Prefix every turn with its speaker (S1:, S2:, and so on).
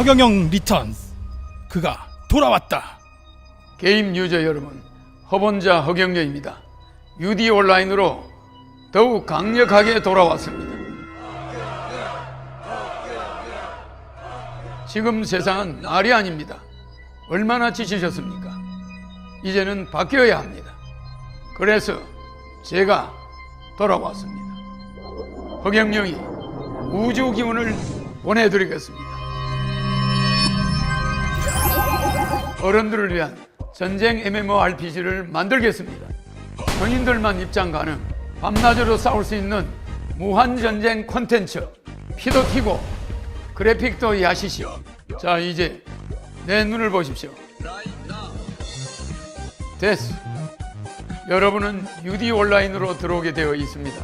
S1: 허경영 리턴스 그가 돌아왔다
S2: 게임 유저 여러분, 허본자 허경영입니다. UD 온라인으로 더욱 강력하게 돌아왔습니다. 지금 세상은 말이 아닙니다. 얼마나 지치셨습니까? 이제는 바뀌어야 합니다. 그래서 제가 돌아왔습니다. 허경영이 우주 기운을 보내드리겠습니다. 어른들을 위한 전쟁 MMORPG를 만들겠습니다. 성인들만 입장 가능, 밤낮으로 싸울 수 있는 무한 전쟁 콘텐츠, 피도 튀고 그래픽도 야시시오. 자, 이제 내 눈을 보십시오. 됐어. 여러분은 UD 온라인으로 들어오게 되어 있습니다.